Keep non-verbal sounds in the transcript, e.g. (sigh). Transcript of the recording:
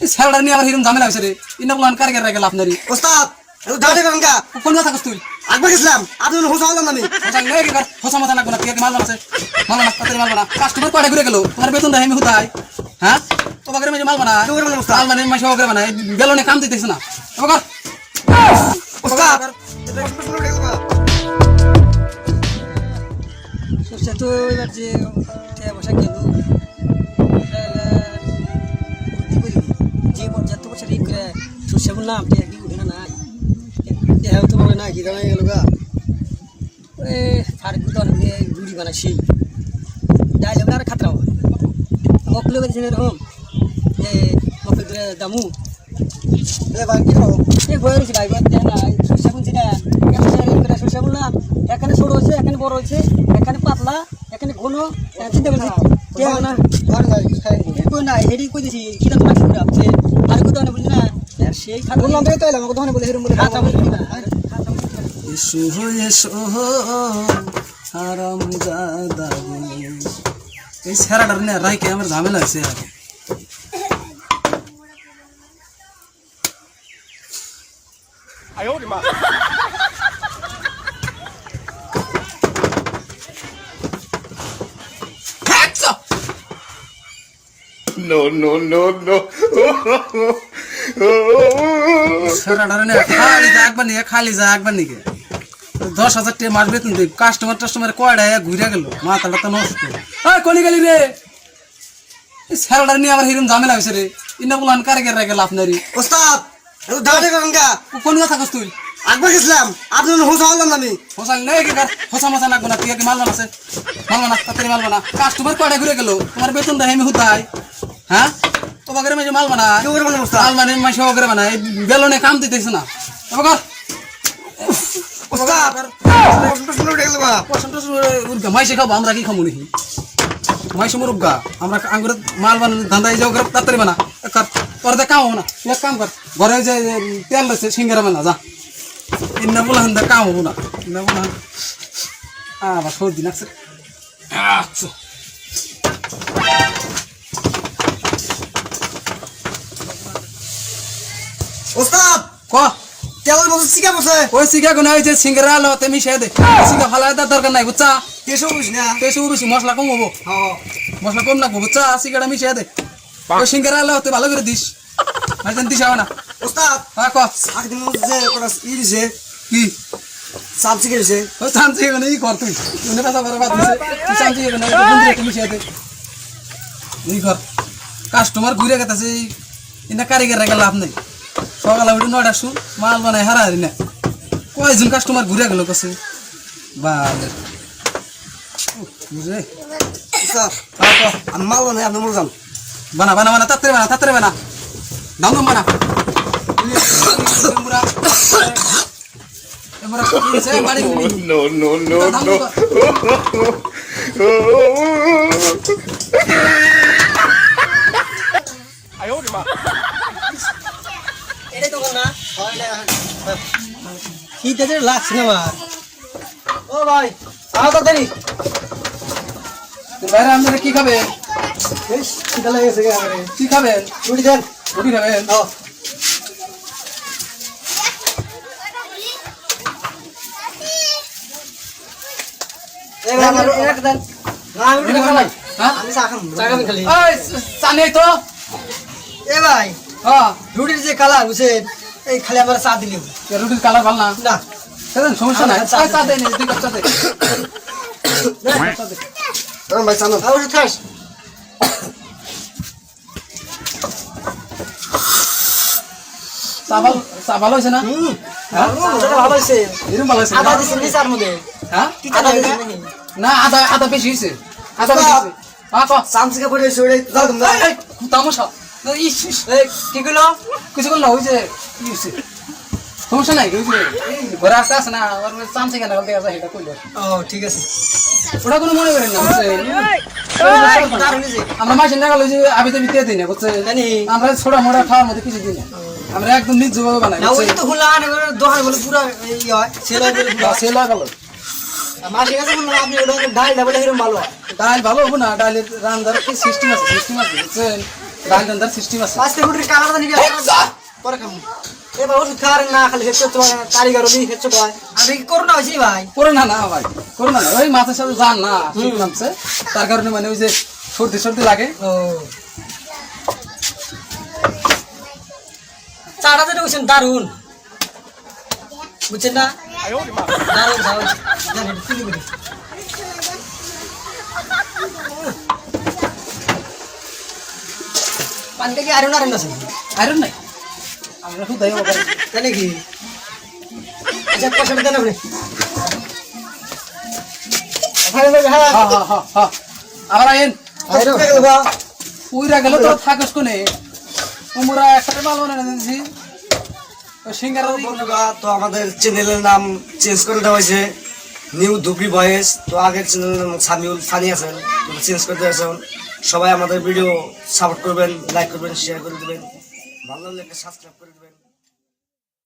এই স্যালাডার নিয়ে আমার হিরম ঝামেলা হয়েছে রে। ইন্না বলান কারিগর রেখে লাভ নারি ওস্তাদ একটু গঙ্গা কোন কথা থাকস তুই? আকবার গেছিলাম আপনি হোসা হলাম আমি হোসা লে কি কর হোসা মাথা লাগবে না তুই মাল বানা কাস্টমার কয়টা ঘুরে গেল? তোমার বেতন দেয় আমি হুতাই হ্যাঁ? তোমাকে মেজে মাল বানা? মাল মানে মাসে ওকে বানা বেলনে কাম দিতেছ না। এবার ওস্তাদ সরষে তো এবার যে বসা গেল? বললাম ঠেয়া কি উঠে না নাই? তো পাবে না কি দাঁড়ায় গেল গা। ওই সাড়ে দুটো দিয়ে গুড়ি বানাচ্ছি ডাইলে আর খাতরা মকলে বেঁধেছেন এরকম যে মকলে ধরে দামু এখানে ছোট হয়েছে এখানে বড় হয়েছে এখানে পাতলা এখানে ঘন চিন্তা করছি না। যাই হেডি কই দিছি? কিটা তোমার আর কই তো না। সেই বললাম তো এলাম আমাকে দোকানে বলে হেরম বলে এসো এসো আরাম দাদা এই স্যারাটার নিয়ে রাইকে আমার ঝামেলা হয়েছে আর হ্যাকসা! No, no, no, no. (laughs) খালি যা একবার খালি যা একবার দশ হাজার টাকা মাস বেতন দিই কাস্টমার টাস্টমার কয়টা ঘুরে গেল? মাথাটা তো নষ্ট। ওই কলি গেলি রে? এই নিয়ে আমার হিরম ঝামেলা হয়েছে রে। ইন্না বলান কারিগর রেখে লাভ নারি ওস্তাদ দাঁড়িয়ে গঙ্গা কোন কথা থাকস তুই? আকবার গেছিলাম। আপনি হোসা হলাম আমি? নেই কি কর? হোসা মোসা লাগবো না তুই কি মাল বানাছে মাল বানা তাড়াতাড়ি মাল বানা কাস্টমার কয়টা ঘুরে গেল? তোমার বেতন দেয় আমি হুতাই। হ্যাঁ? তোমাকে মেজে মাল বানা মাল মানে মাসে ওকে বানা বেলনে কাম দিতেছ না। মাইসে খাব আমরা কি খাব নাকি? মাইসে মুরুগা আমরা আঙ্গুর মাল বানানো ধান্দা যাও করে তাড়াতাড়ি বানা। কর পরে কাম হব না। এক কাম কর ঘরে যে যে তেল রয়েছে সিঙ্গারা বানা যা। ইন্না বলা হান্দা কাম হব না। ইন্না বলা আবার সর্দি লাগছে। আচ্ছা। তেলের মতো শিখা বসে ওই শিখা গুনা হয়েছে সিঙ্গারা মিশিয়ে দে। শিখা ফালাই দেওয়ার দরকার নাই বুঝছা? কেসব বুঝ না? বেশি বেশি মশলা কম হব। মশলা কম লাগবো বুঝছা? সিঙ্গারা মিশিয়ে দে। ওই সিঙ্গারা আলোতে ভালো করে দিস। মাইতেন দিস হবে না। ওস্তাদ! হ্যাঁ ক? যে ই দিছে। কি? সাপ শিখে দিছে। ওই ই কর তুই। তুই কথা বলে বাদ দিছে। তুই মিশিয়ে দে। ই কর। কাস্টমার ঘুরে গেছে ইনা কারিগর রেখে লাভ নেই। সকালে উঠে নয়টা শু মাল বানায় হারা হারি না। কয়জন কাস্টমার ঘুরে গেল কাছে? বালে। বুঝে ওস্তাদ ক আমি মারবো না আপনি মরে যান। বানা বানা বানা তাড়াতাড়ি বানা তাড়াতাড়ি বানা। দাম দাম বানা। No, no, (laughs) শীতে যে লাগছে না আমার? ও ভাই আহ তাড়াতাড়ি বাইরে আপনারা কি খাবেন বেশ খিদা লেগেছে গে কি খাবেন? রুটি দেন। রুটি খাবেন? খাই হ্যাঁ হ্যাঁ রুটির যে কালার বুঝছেন? এই খালি আমার চা দিলি। রুটির কালার ভালো না? না। সেদিন সমস্যা নাই। চা চা চা দেন দুই কাপ চা দে। ভাই চা না খাস চা ভালো চা ভালো হয়েছে না? হুম। হ্যাঁ? মজাটা ভালো হয়েছে। ভালো হয়েছে আদা দিছেন নি চার মধ্যে। হ্যাঁ? না না আদা আদা বেশি হয়েছে। আদা বেশি হয়েছে। হ্যাঁ কো সামসিকা পড়ে তামাশা। ইস, কি কইলো কিছু করল ওই যে সমস্যা নাই ওই যে ঘরে আসতে আসে না আর চান্সে কেন বলতে আসে এটা করল ও ঠিক আছে ওটা কোনো মনে করেন না বুঝছেন? আমরা মাসে না গেলে যে আবি তো বিতে দিই না বুঝছেন জানি। আমরা ছোটা মোটা খাওয়ার মধ্যে কিছু দিই না আমরা একদম নিজ ভাবে বানাই না ওই তো হুলা আনে করে দোকান বলে পুরো এই হয় সেল হয় বলে পুরো সে লাগালো মাসে কাছে বললাম আপনি ওটা ডাল ডাবল ভালো ডাল ভালো হব না ডালের রান্নার কি সিস্টেম আছে সিস্টেম আছে বুঝছেন ওষুধ খাওয়ার না খালি কারিগর ওই হেডশট আমি করোনা হয়েছি ভাই? করে না ভাই করে না। না ওই সাথে যান না নামছে। তার কারণে মানে ওই যে সর্দি সর্দি লাগে। ও। চাটা যেটা বলছেন দারুণ বুঝছেন না? দারুণ দারুণ জানি একটু তুলি কি? আরুন আরুন আছে আয়রন নাই আমরা শুধু তাই নাকি আচ্ছা পয়সাটা দেন আপনি আবার আইন। উইরা গেলে তো থাকস কোনে? তোমরা একটা মাল বানানো দিয়েছি বন্ধুরা তো আমাদের চ্যানেলের নাম চেঞ্জ করে দেওয়া হয়েছে। নিউ ধুবড়ি ভয়েস তো আগের চ্যানেলের নাম সামিউল ফানি আছেন। চেঞ্জ করে দেওয়া হয়েছে সবাই আমাদের ভিডিও সাপোর্ট করবেন লাইক করবেন শেয়ার করে দেবেন। ভালো লাগলে সাবস্ক্রাইব করে দেবেন।